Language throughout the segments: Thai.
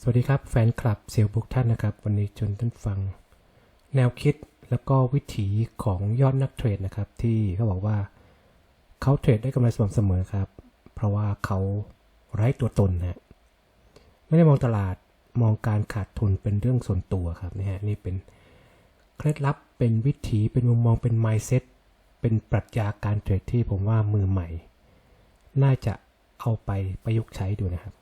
สวัสดีครับแฟนคลับเซลล์บุกท่านนะครับ วันนี้จนท่านฟัง แนวคิดแล้วก็วิถีของยอดนักเทรดนะครับ ที่เขาบอกว่าเขาเทรดได้กำไรสม่ำเสมอครับ เพราะว่าเขาไร้ตัวตนนะฮะไม่ได้มองตลาดมองการขาดทุนเป็นเรื่องส่วนตัวครับนี่ฮะนี่เป็นเคล็ดลับเป็นวิถีเป็นมุมมองเป็น mindset เป็นปรัชญาการเทรดที่ผมว่ามือใหม่ น่าจะเอาไปประยุกต์ใช้ดูนะครับ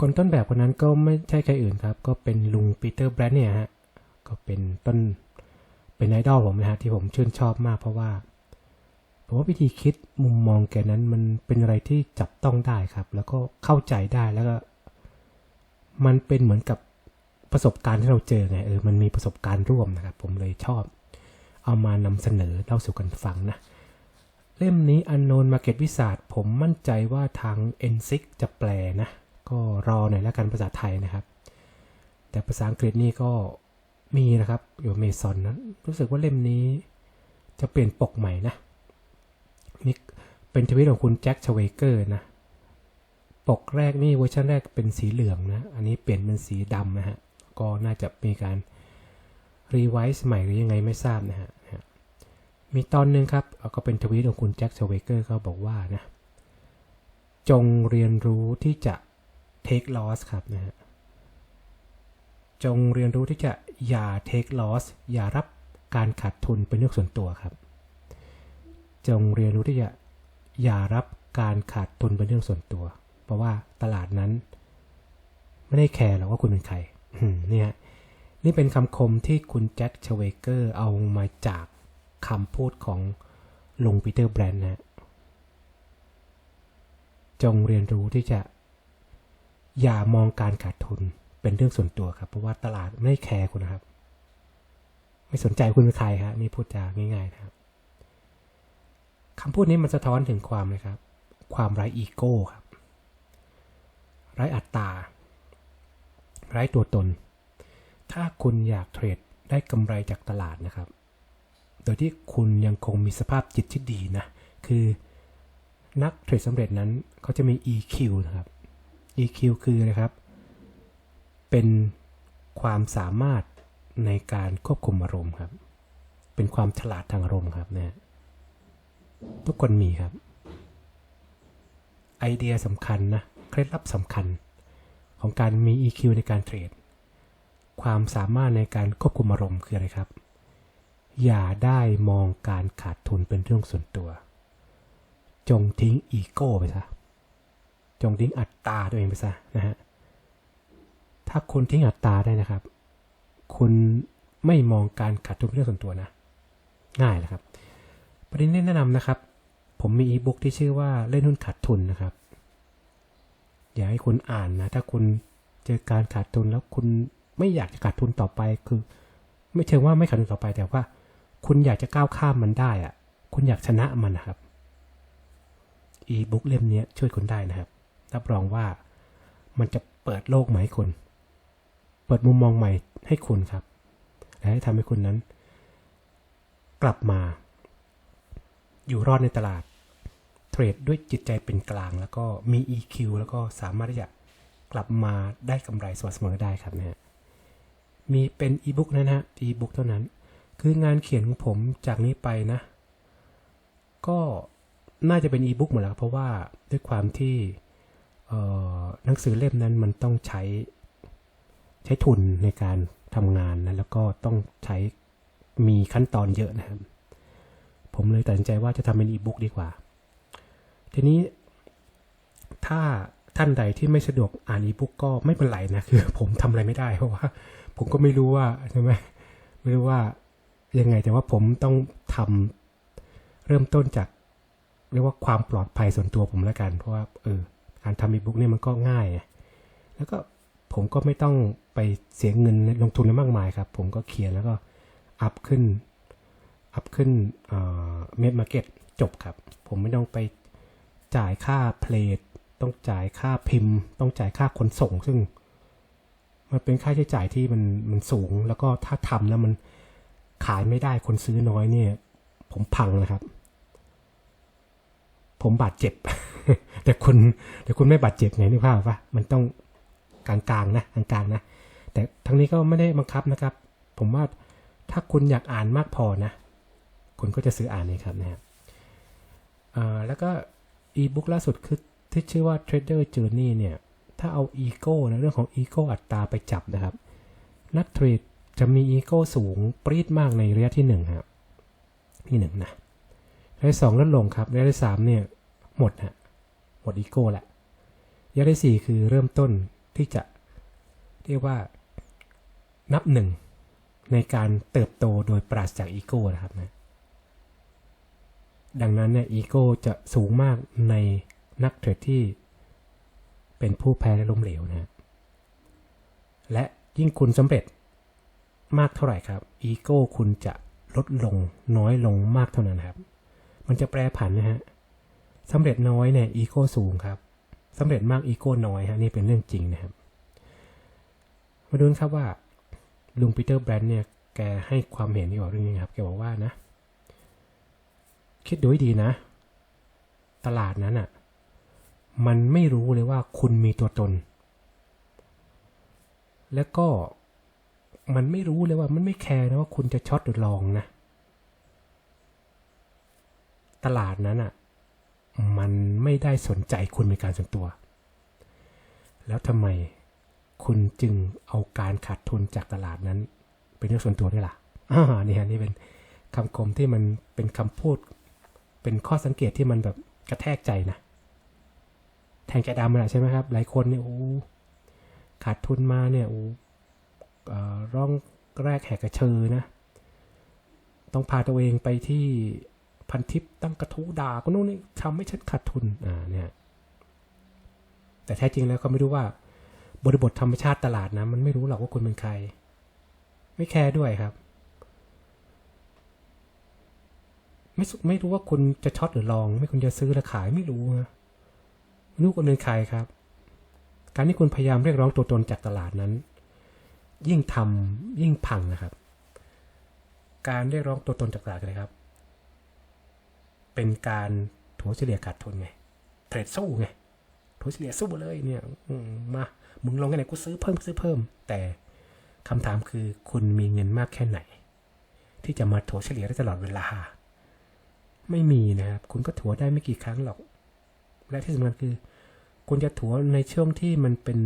คนต้นแบบคนนั้นก็ไม่ใช่ใครอื่นครับ ก็เป็นลุงปีเตอร์แบรนเนี่ยฮะก็เป็นต้นเป็นไอดอลผมนะฮะที่ผมชื่นชอบมากเพราะว่าผมว่าวิธีคิดมุมมองแกนั้นมันเป็นอะไรที่จับต้องได้ครับ แล้วก็เข้าใจได้แล้วก็ มันเป็นเหมือนกับประสบการณ์ที่เราเจอไงเออมันมีประสบการณ์ร่วมนะครับ ผมเลยชอบ เอามานำเสนอเล่าสู่กันฟังนะเล่มนี้อันโนนมาเก็ตวิสาดผมมั่นใจว่าทาง n อ i จะแปลนะ ก็รอหน่อยแล้วกันภาษาไทยนะครับ แต่ภาษาอังกฤษนี่ก็มีนะครับ อยู่เมซอนนะรู้สึกว่าเล่มนี้จะเปลี่ยนปกใหม่นะนี่เป็นทวิตของคุณแจ็คชเวเกอร์นะ ปกแรกนี่เวอร์ชันแรกเป็นสีเหลืองนะ อันนี้เปลี่ยนเป็นสีดำนะฮะ ก็น่าจะมีการรีไวซ์ใหม่หรือยังไงไม่ทราบนะฮะ มีตอนหนึ่งครับก็เป็นทวีตของคุณแจ็คชเวเกอร์เขาบอกว่านะ จงเรียนรู้ที่จะ take loss ครับนะฮะจงเรียนรู้ที่จะอย่า take loss อย่ารับการขาดทุนเป็นเรื่องส่วนตัวครับ จงเรียนรู้ที่จะอย่ารับการขาดทุนเป็นเรื่องส่วนตัว เพราะว่าตลาดนั้น ไม่ได้แคร์หรอกว่าคุณเป็นใครเนี่ยนี่เป็นคำคมที่คุณแจ็คชเวเกอร์เอามาจากคำพูดของลุงปีเตอร์แบรนด์นะจงเรียนรู้ที่จะ อย่ามองการขาดทุนเป็นเรื่องส่วนตัวครับ เพราะว่าตลาดไม่แคร์คุณนะครับ ไม่สนใจคุณเป็นใครครับนี่พูดจาง่ายๆนะครับคำพูดนี้มันสะท้อนถึงความนะครับ ความไร้อีโก้ครับ ไร้อัตตา ไร้ตัวตน ถ้าคุณอยากเทรดได้กำไรจากตลาดนะครับ โดยที่คุณยังคงมีสภาพจิตที่ดีนะ คือนักเทรดสำเร็จนั้นเขาจะมี EQ นะครับ EQ คือนะครับ เป็นความสามารถในการควบคุมอารมณ์ครับ เป็นความฉลาดทางอารมณ์ครับนะทุกคนมีครับ ไอเดียสำคัญนะ เคล็ดลับสำคัญของการมี EQ ในการเทรด ความสามารถในการควบคุมอารมณ์คืออะไรครับ อย่าได้มองการขาดทุนเป็นเรื่องส่วนตัว จงทิ้งอีโก้ไปซะ จงทิ้งอัตตาตัวเองไปซะนะฮะถ้าคุณทิ้งอัตตาได้นะครับ คุณไม่มองการขาดทุนเป็นเรื่องส่วนตัวนะ ง่ายเลยครับ ประเด็นแนะนำนะครับ ผมมีอีบุ๊กที่ชื่อว่าเล่นหุ้นขาดทุนนะครับ อยากให้คุณอ่านนะ ถ้าคุณเจอการขาดทุนแล้วคุณไม่อยากจะขาดทุนต่อไปคือ ไม่เชิงว่าไม่ขาดทุนต่อไปแต่ว่า คุณอยากจะก้าวข้ามมันได้อะคุณอยากชนะมันนะครับ อีบุ๊กเล่มนี้ช่วยคุณได้นะครับ รับรองว่ามันจะเปิดโลกใหม่ให้คุณ เปิดมุมมองใหม่ให้คุณครับ และให้ทำให้คุณนั้น กลับมา อยู่รอดในตลาด เทรดด้วยจิตใจเป็นกลาง แล้วก็มี EQ แล้วก็สามารถที่จะกลับมาได้กำไรสม่ำเสมอได้ครับนะฮะมีเป็นอีบุ๊กนะฮะอีบุ๊กเท่านั้น คืองานเขียนของผมจากนี้ไปนะ ก็น่าจะเป็นอีบุ๊กหมดแล้วเพราะว่าด้วยความที่ หนังสือเล่มนั้นมันต้องใช้ใช้ทุนในการทำงานนะแล้วก็ต้องใช้มีขั้นตอนเยอะนะครับ ผมเลยตัดสินใจว่าจะทำเป็นอีบุ๊กดีกว่า ทีนี้ถ้าท่านใดที่ไม่สะดวกอ่านอีบุ๊กก็ไม่เป็นไรนะคือ ผมทำอะไรไม่ได้เพราะว่า ผมก็ไม่รู้ว่าใช่ไหมไม่รู้ว่ายังไงแต่ว่าผมต้องทำเริ่มต้นจาก เรียกว่าความปลอดภัยส่วนตัวผมแล้วกัน เพราะว่าเออ การทำอีบุ๊กเนี่ยมันก็ง่ายแล้วก็ผมก็ไม่ต้องไปเสียเงินลงทุนมากมายครับ ผมก็เขียนแล้วก็อัพขึ้นอัพขึ้นเมดมาร์เก็ตจบครับ ผมไม่ต้องไปจ่ายค่าเพลทต้องจ่ายค่าพิมพ์ ต้องจ่ายค่าขนส่ง ซึ่ง มันเป็นค่าใช้จ่ายที่มันมันสูง แล้วก็ถ้าทำแล้วมันขายไม่ได้คนซื้อน้อยเนี่ย ผมพังนะครับ ผมบาดเจ็บ แต่คุณแต่คุณไม่บาดเจ็บไงนึกภาพปะมันต้องกลางๆนะกลางๆนะ แต่ทั้งนี้ก็ไม่ได้บังคับนะครับ ผมว่าถ้าคุณอยากอ่านมากพอนะ คุณก็จะซื้ออ่านนี่ครับนะครับแล้วก็อีบุ๊กล่าสุดคือที่ชื่อว่า Trader Journey เนี่ย ถ้าเอาอีโก้นะเรื่องของอีโก้อัตราไปจับนะครับ นักเทรดจะมีอีโก้สูงปรี๊ดมากในระยะที่หนึ่งครับที่หนึ่งนะ ระยะสองลดลงครับระยะที่สามเนี่ยหมดฮะหมดอีโก้แหละระยะที่สี่คือเริ่มต้นที่จะเรียกว่านับหนึ่งในการเติบโตโดยปราศจากอีโก้นะครับนะดังนั้นเนี่ยอีโก้จะสูงมากในนักเทรดที่เป็นผู้แพ้และล้มเหลวนะฮะและยิ่งคุณสำเร็จมากเท่าไหร่ครับ อีโก้คุณจะลดลงน้อยลงมากเท่านั้นครับ มันจะแปรผันนะฮะสำเร็จน้อยเนี่ยอีโก้สูงครับสำเร็จมากอีโก้น้อยฮะนี่เป็นเรื่องจริงนะครับ มาดูครับว่าลุงปีเตอร์แบรนด์เนี่ยแกให้ความเห็นเกี่ยวกับเรื่องนี้ครับแกบอกว่านะ คิดดูให้ดีนะ ตลาดนั้นอะ่ะ มันไม่รู้เลยว่าคุณมีตัวตน แล้วก็มันไม่รู้เลยว่ามันไม่แคร์นะว่าคุณจะช็อตหรือลองนะ ตลาดนั้นอะ่ะมันไม่ได้สนใจคุณเป็นการส่วนตัว แล้วทำไมคุณจึงเอาการขาดทุนจากตลาดนั้น เป็นเรื่องส่วนตัวด้วยล่ะอ่านี่ฮะนี่เป็นคำคมที่มันเป็นคำพูด เป็นข้อสังเกตที่มันแบบกระแทกใจนะแทงใจดำนะใช่ไหมครับ หลายคนเนี่ยโอ้ขาดทุนมาเนี่ยโอ้ร่องแรกแหกกระเชอนะ ต้องพาตัวเองไปที่ พันทิปตั้งกระทู้ด่าก็นู่นนี่ทำให้ฉันขาดทุนอ่าเนี่ยแต่แท้จริงแล้วเขาไม่รู้ว่า บริบทธรรมชาติตลาดนะ มันไม่รู้หรอกว่าคุณเป็นใคร ไม่แคร์ด้วยครับ ไม่สุไม่รู้ว่าคุณจะช็อตหรือลอง ไม่คุณจะซื้อหรือขายไม่รู้นะไม่รู้คุณเป็นใครครับ การที่คุณพยายามเรียกร้องตัวตนจากตลาดนั้น ยิ่งทำยิ่งพังนะครับ การเรียกร้องตัวตนจากตลาดเลยครับ เป็นการถัวเฉลี่ยขาดทุนไงเทรดสู้ไงถัวเฉลี่ยสู้เลยเนี่ยมามึงลงกันไหนกูซื้อเพิ่มซื้อเพิ่ม แต่คำถามคือคุณมีเงินมากแค่ไหน ที่จะมาถัวเฉลี่ยได้ตลอดเวลา ไม่มีนะครับ คุณก็ถัวได้ไม่กี่ครั้งหรอก และที่สำคัญคือ คุณจะถัวในช่วงที่มันเป็น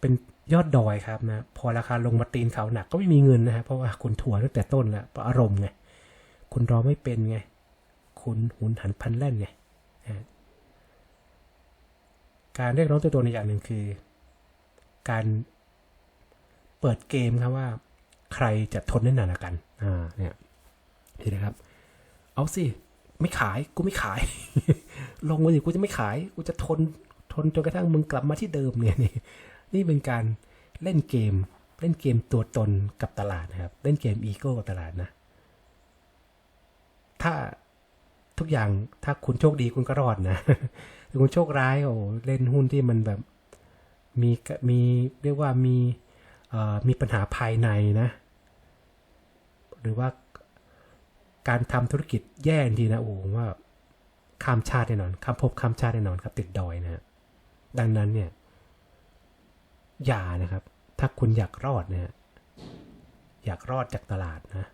เป็นยอดดอยครับนะพอราคาลงมาตีนเขาหนักก็ไม่มีเงินนะฮะเพราะว่าคุณถัวตั้งแต่ต้นแล้วเพราะอารมณ์ไงคุณรอไม่เป็นไง คุณหุนหันพันแล่นไงการเรียกร้องตัวตนในอย่างหนึ่งคือ การเปิดเกมครับว่า ใครจะทนได้นานกัน อ่า เนี่ยเห็นไหมครับ เอาสิ ไม่ขาย กูไม่ขาย ลงมาสิกูจะไม่ขาย กูจะทน ทนจนกระทั่งมึงกลับมาที่เดิมเนี่ยนี่ นี่เป็นการเล่นเกม เล่นเกมตัวตนกับตลาดนะครับ เล่นเกมอีโก้กับตลาดนะ ถ้า ทุกอย่างถ้าคุณโชคดีคุณก็รอดนะถ้าคุณโชคร้ายโอ้เล่นหุ้นที่มันแบบมีมีเรียกว่ามีมีปัญหาภายในนะ หรือว่าการทำธุรกิจแย่จริงนะโอ้ผมว่าข้ามชาติแน่นอนข้ามภพข้ามชาติแน่นอนครับ ติดดอยนะดังนั้นเนี่ยอย่านะครับ ถ้าคุณอยากรอดนะฮะอยากรอดจากตลาดนะ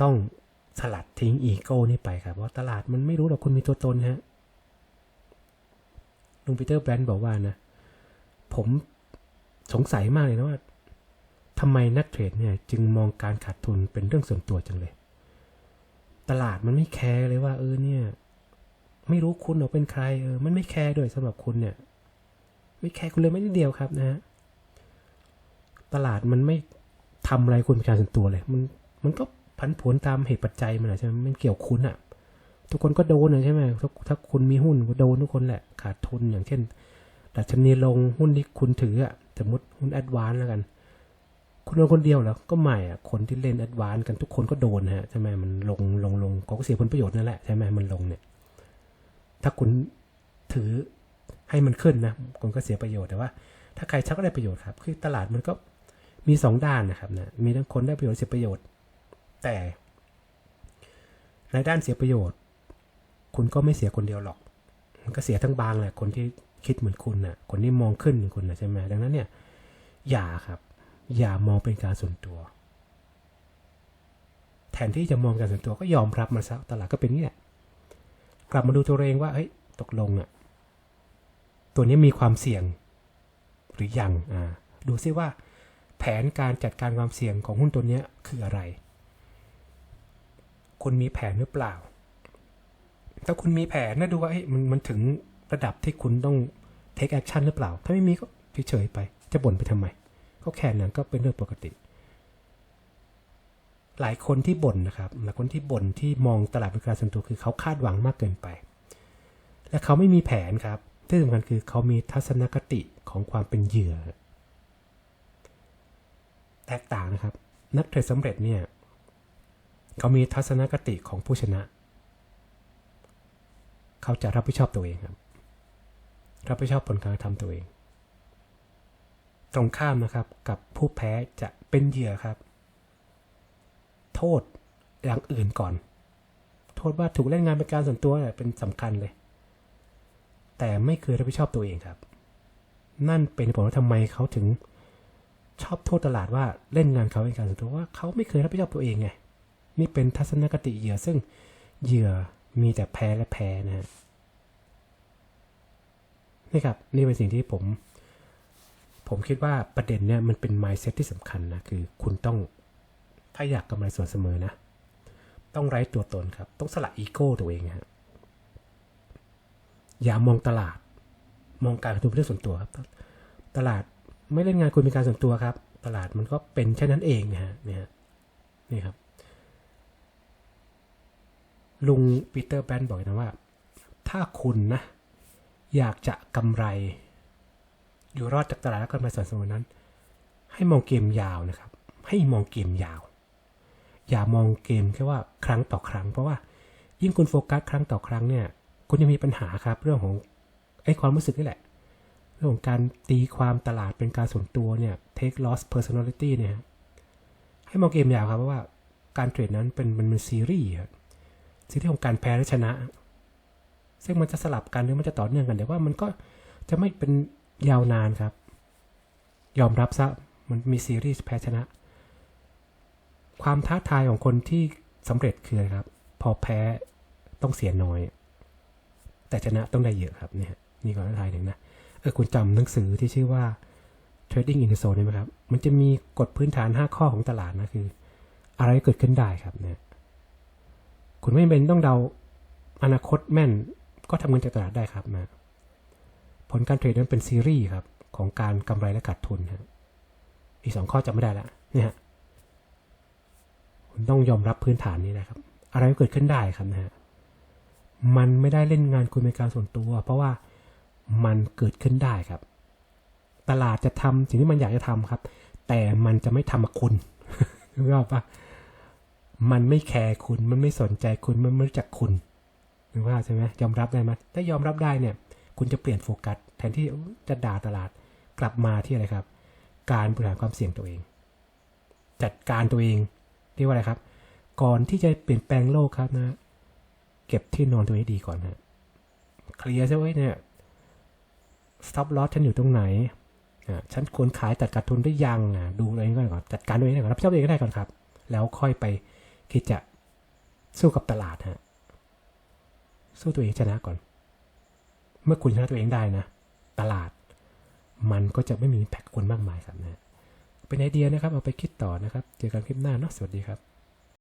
ต้อง สลัดทิ้งอีโก้นี่ไปครับเพราะตลาดมันไม่รู้หรอกคุณมีตัวตนฮะลุงปีเตอร์แบรนด์บอกว่านะผมสงสัยมากเลยนะว่าทำไมนักเทรดเนี่ยจึงมองการขาดทุนเป็นเรื่องส่วนตัวจังเลย ตลาดมันไม่แคร์เลยว่าเออเนี่ย ไม่รู้คุณหรอกเป็นใครเออมันไม่แคร์ด้วยสำหรับคุณเนี่ย ไม่แคร์คุณเลยไม่นิดเดียวครับนะฮะตลาดมันไม่ทำอะไรคุณเป็นการส่วนตัวเลย มันมันก็ ผันผวนตามเหตุปัจจัยมันอะใช่ไหมมันเกี่ยวคุณอะทุกคนก็โดนนะใช่ไหมถ้าถ้าคุณมีหุ้นก็โดนทุกคนแหละขาดทุนอย่างเช่นดัชนีลงหุ้นที่คุณถืออะสมมติหุ้นแอดวานแล้วกันคุณโดนคนเดียวเหรอก็ไม่อะคนที่เล่นแอดวานกันทุกคนก็โดนฮะใช่ไหมมันลงลงลงก็เสียผลประโยชน์นั่นแหละใช่ไหมมันลงเนี่ย ถ้าคุณถือให้มันขึ้นนะคุณก็เสียประโยชน์แต่ว่า ถ้าใครชักก็ได้ประโยชน์ครับ คือตลาดมันก็มีสองด้านนะครับนะมีทั้งคนได้ประโยชน์เสียประโยชน์ แต่ในด้านเสียประโยชน์ คุณก็ไม่เสียคนเดียวหรอก มันก็เสียทั้งบางแหละคนที่คิดเหมือนคุณนะ่ะ คนที่มองขึ้นเหมือนคุณนะใช่ไหมดังนั้นเนี่ย อย่าครับ อย่ามองเป็นการส่วนตัว แทนที่จะมองการส่วนตัวก็ยอมรับมันซะตลาดก็เป็นนี่แหละกลับมาดูตัวเองว่าเฮ้ยตกลงอะ่ะ ตัวนี้มีความเสี่ยง หรือยังอ่าดูซิว่า แผนการจัดการความเสี่ยงของหุ้นตัวนี้คืออะไร คุณมีแผนหรือเปล่า ถ้าคุณมีแผนนะดูว่าเฮ้ยมันมันถึงระดับที่คุณต้อง take action หรือเปล่า ถ้าไม่มีก็เฉยๆไป จะบ่นไปทำไม ก็แค่นั้นก็เป็นเรื่องปกติ หลายคนที่บ่นนะครับหลายคนที่บ่นที่มองตลาดเป็นการส่วนตัวคือเขาคาดหวังมากเกินไป และเขาไม่มีแผนครับที่สำคัญคือเขามีทัศนคติของความเป็นเหยื่อ แตกต่างนะครับ นักเทรดสำเร็จเนี่ย เขามีทัศนคติของผู้ชนะ เขาจะรับผิดชอบตัวเองครับ รับผิดชอบผลการทำตัวเอง ตรงข้ามนะครับกับผู้แพ้จะเป็นเหยื่อครับ โทษอย่างอื่นก่อน โทษว่าถูกเล่นงานเป็นการส่วนตัวเนี่ยเป็นสำคัญเลย แต่ไม่เคยรับผิดชอบตัวเองครับ นั่นเป็นผลว่าทำไมเขาถึงชอบโทษตลาดว่าเล่นงานเขาเป็นการส่วนตัวว่าเขาไม่เคยรับผิดชอบตัวเองไง นี่เป็นทัศนคติเหยื่อซึ่งเหยื่อมีแต่แพ้และแพ้นะฮะนี่ครับนี่เป็นสิ่งที่ผม ผมคิดว่าประเด็นเนี่ยมันเป็น mindset ที่สำคัญนะ คือคุณต้องถ้าอยากกำไรส่วนเสมอนะ ต้องไร้ตัวตนครับ ต้องสละอีโก้ตัวเองฮะอย่ามองตลาด มองการลงทุนเป็นเรื่องส่วนตัวครับ ตลาดไม่เล่นงานคุณเป็นการส่วนตัวครับ ตลาดมันก็เป็นแค่นั้นเองนะฮะนี่ครับ ลุงปีเตอร์แบนบอกนะว่า ถ้าคุณนะ อยากจะกำไร อยู่รอดจากตลาดและกำไรส่วนสมนั้น ให้มองเกมยาวนะครับ ให้มองเกมยาว อย่ามองเกมแค่ว่าครั้งต่อครั้ง เพราะว่ายิ่งคุณโฟกัสครั้งต่อครั้งเนี่ย คุณจะมีปัญหาครับ เรื่องของไอ้ความรู้สึกนี่แหละ เรื่องของการตีความตลาดเป็นการส่วนตัวเนี่ย take loss personality เนี่ยให้มองเกมยาวครับเพราะว่าการเทรดนั้นเป็นมันเป็นซีรีส์ครับ ซีรีส์ของการแพ้และชนะ ซึ่งมันจะสลับกันหรือมันจะต่อเนื่องกันแต่ว่ามันก็จะไม่เป็นยาวนานครับ ยอมรับซะมันมีซีรีส์แพ้ชนะ ความท้าทายของคนที่สำเร็จคืออะไรครับ พอแพ้ต้องเสียน้อย แต่ชนะต้องได้เยอะครับเนี่ยนี่ก็ท้าทายหนึ่งนะเออคุณจำหนังสือที่ชื่อว่า Trading in the Zone ได้ไหมครับ มันจะมีกฎพื้นฐาน 5 ข้อของตลาดนะคือ อะไรเกิดขึ้นได้ครับเนี่ย คุณไม่เป็นต้องเดาอนาคตแม่น ก็ทำเงินจากตลาดได้ครับนะผลการเทรดนั้นเป็นซีรีส์ครับ ของการกำไรและขาดทุนครับอีกสองข้อจำไม่ได้ละเนี่ยคุณต้องยอมรับพื้นฐานนี้นะครับ อะไรก็เกิดขึ้นได้ครับนะฮะมันไม่ได้เล่นงานคุณเป็นการส่วนตัว เพราะว่ามันเกิดขึ้นได้ครับ ตลาดจะทำสิ่งที่มันอยากจะทำครับ แต่มันจะไม่ทำกับคุณรู้ป่ะ มันไม่แคร์คุณ มันไม่สนใจคุณ มันไม่รู้จักคุณหรือว่าใช่ไหมยอมรับได้ไหมถ้ายอมรับได้เนี่ย คุณจะเปลี่ยนโฟกัส แทนที่จะด่าตลาดกลับมาที่อะไรครับ การบริหารความเสี่ยงตัวเอง จัดการตัวเองเรียกว่าอะไรครับ ก่อนที่จะเปลี่ยนแปลงโลกครับนะ เก็บที่นอนตัวให้ดีก่อนนะเคลียร์ใช่ไหมเนี่ย stop loss ฉันอยู่ตรงไหนอ่าฉันควรขายตัดขาดทุนได้ยังอะดูอะไรก่อนจัดการตัวเองก่อนรับผิดชอบตัวเองก็ได้ก่อนครับ แล้วค่อยไป คิดจะสู้กับตลาดฮะสู้ตัวเองชนะก่อน เมื่อคุณชนะตัวเองได้นะ ตลาด มันก็จะไม่มีแพ็กคุณมากมายครับนะเป็นไอเดียนะครับ เอาไปคิดต่อนะครับ เจอกันคลิปหน้าเนาะสวัสดีครับ